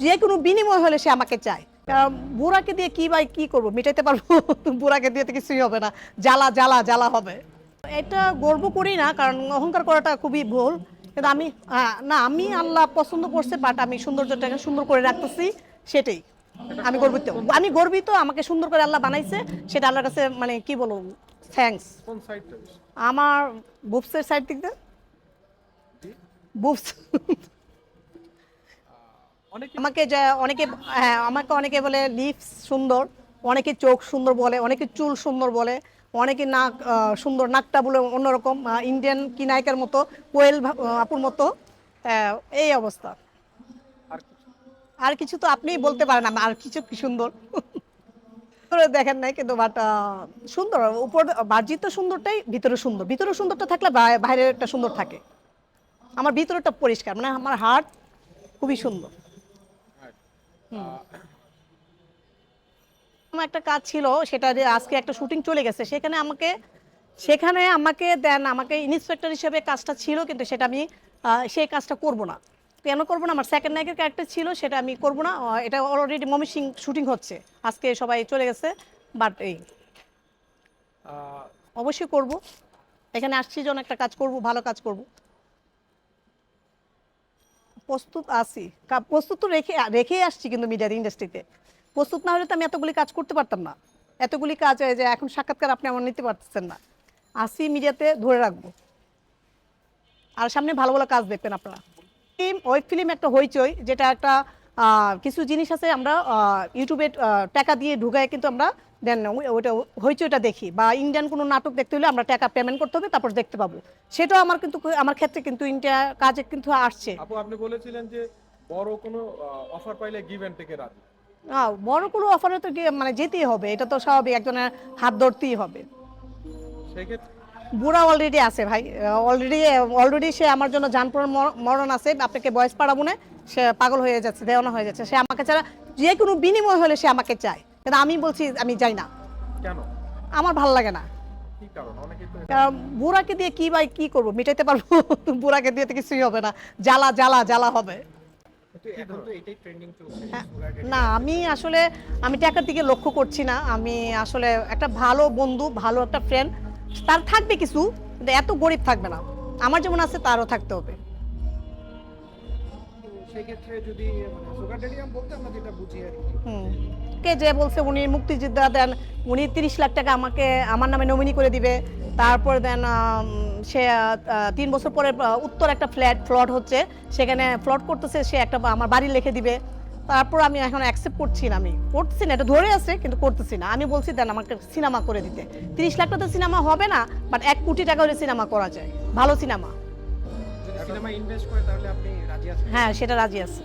যে কোনো বিনিময় হলে সে আমাকে চায়। বুড়াকে দিয়ে কি ভাই কি করব? মিটাইতে পারব? বুড়াকে দিয়ে তো কিছুই হবে না। জ্বালা জ্বালা জ্বালা হবে। এটা গর্ব করি না কারণ অহংকার করাটা খুবই ভুল। কিন্তু আমি না আমি আল্লাহ পছন্দ করছে বাট আমি সৌন্দর্যটাকে সুন্দর করে রাখতেছি সেটাই। আমি গর্বিত। আমি গর্বিত আমাকে সুন্দর করে আল্লাহ বানাইছে সেটা আল্লাহর কাছে মানে কি বলব? বেশি আমার বুবসের সাইড দিক দিয়ে? অনেকে আমাকে যা অনেকে হ্যাঁ আমাকে অনেকে বলে লিপস সুন্দর অনেকে চোখ সুন্দর বলে অনেকে চুল সুন্দর বলে অনেকে নাক সুন্দর নাকটা বলে অন্যরকম ইন্ডিয়ান কি নায়কের মতো কোয়েল আপুর মতো এই অবস্থা। আর কিছু তো আপনিই বলতে পারেন আর কিছু কি সুন্দর? দেখেন নাই কিন্তু বাট সুন্দর উপর বাহ্যিক সুন্দরটাই ভিতরে সুন্দর। ভিতরে সুন্দরটা থাকলে বাই- বাইরের একটা সুন্দর থাকে। আমার ভিতরেটা পরিষ্কার মানে আমার হার্ট খুবই সুন্দর। আমার একটা কাজ ছিল সেটা যে আজকে একটা শুটিং চলে গেছে সেখানে আমাকে সেখানে আমাকে দেন আমাকে ইন্সপেক্টর হিসেবে কাজটা ছিল কিন্তু সেটা আমি সেই কাজটা করব না। কেন করব না? আমার সেকেন্ড নায়কের ক্যারেক্টার ছিল সেটা আমি করব না। এটা অলরেডি মমি সিং শুটিং হচ্ছে। আজকে সবাই চলে গেছে বাট এই অবশ্যই করব। এখানে আসছি যখন একটা কাজ করব ভালো কাজ করব। প্রস্তুত আছি। প্রস্তুত তো রেখে, রেখেই আসছি কিন্তু মিডিয়া ইন্ডাস্ট্রিতে প্রস্তুত না হলে তো আমি এতগুলি কাজ করতে পারতাম না। এতগুলি কাজ এই যে এখন সাক্ষাৎকার আপনি আমার নিতে পারতেছেন না। আসি মিডিয়াতে ধরে রাখব। আর সামনে ভালো ভালো কাজ দেখবেন আপনারা। ফিল্ম ওয়েব ফিল্ম একটা হইচই, যেটা একটা কিছু জিনিস আছে আমরা ইউটিউবে টাকা দিয়ে ঢুকায় কিন্তু আমরা দেন ওইটা হইচইটা দেখি। বা ইন্ডিয়ান কোনো নাটক দেখতে হলে আমরা টাকা পেমেন্ট করতে হবে তারপর দেখতে পাবো। সেটাও আমার কিন্তু আমার ক্ষেত্রে কিন্তু ইন্ডিয়া কাজে কিন্তু আসছে। আপু আপনি বলেছিলেন যে বড় কোনো অফার পাইলে গিভ অ্যান্ড টেকের রাজি। বড় কোনো অফারে তো মানে যেতেই হবে এটা তো স্বাভাবিক একজনের হাত ধরতেই হবে। বুড়া অলরেডি আছে ভাই অলরেডি অলরেডি সে আমার জন্য জানপুর মরণ আছে আপনাকে বয়স পাড়াবো না সে পাগল হয়ে যাচ্ছে দেওয়ানো হয়ে যাচ্ছে। সে আমাকে ছাড়া যে কোনো বিনিময় হলে সে আমাকে চায়। কিন্তু আমি বলছি আমি যাই না। কেন? আমার ভালো লাগে না। বুড়াকে দিয়ে কি ভাই কি করব? মিটাইতে পারব? বুড়াকে দিয়ে তো কিছুই হবে না। জ্বালা জ্বালা জ্বালা হবে। হ্যাঁ, না আমি আসলে আমি টাকার দিকে লক্ষ্য করছি না। আমি আসলে একটা ভালো বন্ধু ভালো একটা ফ্রেন্ড তার থাকবে কিছু কিন্তু এত গরিব থাকবে না। আমার যেমন আছে তারও থাকতে হবে। সেক্ষেত্রে যদি মানে সুগার ড্যাডি আমি বলতে আমরা যেটা বুঝি আর কে। যে বলছে উনি মুক্তিযোদ্ধা, দেন উনি তিরিশ লাখ টাকা আমাকে, আমার নামে নমিনি করে দিবে। তারপর দেন সে তিন বছর পরে উত্তর একটা ফ্ল্যাট, ফ্লট হচ্ছে। সেখানে ফ্লট করতেছে, সে একটা, আমার বাড়ি লিখে দিবে। তারপর আমি এখন অ্যাকসেপ্ট করছি না আমি। করতেছি না, এটা ধরে আছে, কিন্তু করতেছি না। আমি বলছি, দেন আমাকে সিনেমা করে দিতে। তিরিশ লাখ টাকা সিনেমা হবে না বাট এক কোটি টাকা হলে সিনেমা করা যায়। ভালো সিনেমা। সিনেমা ইনভেস্ট করে তাহলে আপনি রাজি আছেন? হ্যাঁ সেটা রাজি আছে।